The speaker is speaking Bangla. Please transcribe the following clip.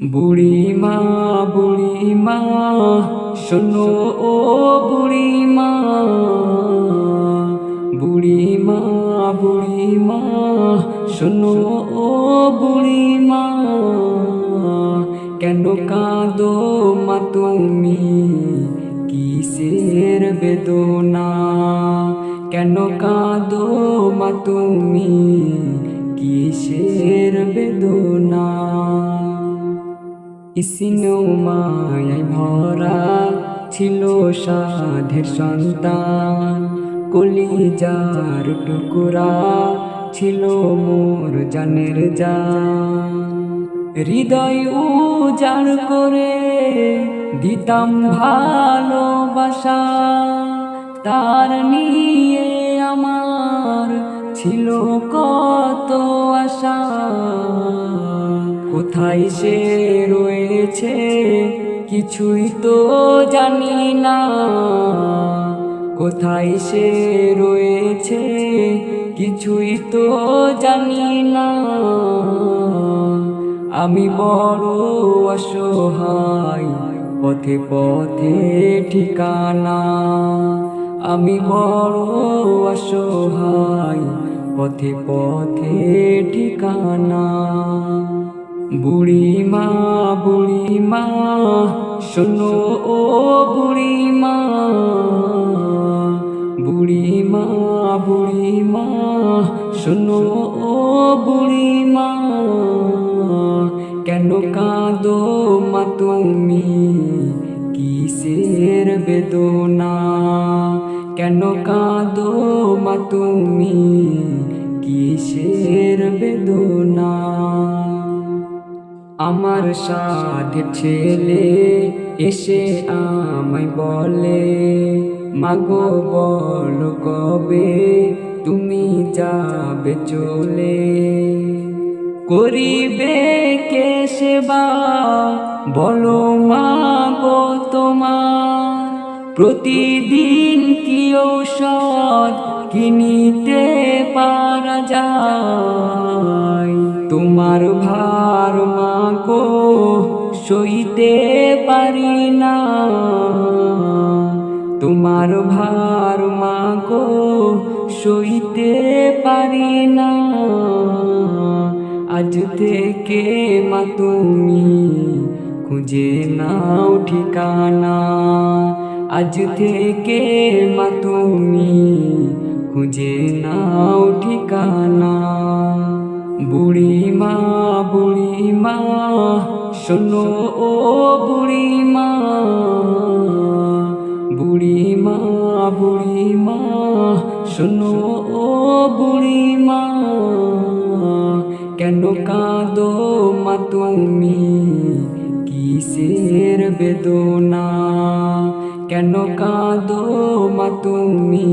বুড়ি মা বুড়ি মা শোনো ও বুড়ি মা বুড়ি মা বুড়ি মা শোনো ও বুড়ি মা কেন কাঁদো মা তুমি? কিসের বেদনা? কেন কাঁদো মা তুমি? ইসিনো মায় ভরা ছিল সাধের সন্তান। কলিজার টুকুরা ছিল মোর জানের জান। হৃদয় উজাড় করে দিতাম ভালোবাসা। তার নিয়ে আমার ছিল কত আশা। কোথায় সে রয়েছে, কিছুই তো জানি না। কোথায় সে রয়েছে, কিছুই তো জানি না। আমি বড় অসহায়, পথে পথে ঠিকানা। আমি বড় অসহায়, পথে পথে ঠিকানা। বুড়ি মা বুড়ি মা শোনো ও বুড়ি মা বুড়ি শোনো ও বুড়ি কেন কাঁদো মা তুমি? কিসের বেদনা? কেন কাঁদো মা তুমি? কিসের বেদনা? আমার সাথে ছেলে এসে আমায় বলে, মাগো, বল কবে তুমি যাবে চলে? করিবে কে সেবা? বলো মাগো তোমার। প্রতিদিন কি ঔষধ কিনিতে পারা যায়? মাগো সইতে পারি না। তোমার ভার মাগো সইতে পারি না। আজ থেকে মা তুমি খুঁজে নাও ঠিকানা। আজ থেকে মা তুমি খুঁজে নাও ঠিকানা। বুড়ি মা মা, শোনো ও বুড়ি মা বুড়ি মা বুড়ি মা শোনো ও বুড়ি মা কেন কাঁদো মা তুমি? কিসের বেদনা? কেন কাঁদো মা তুমি?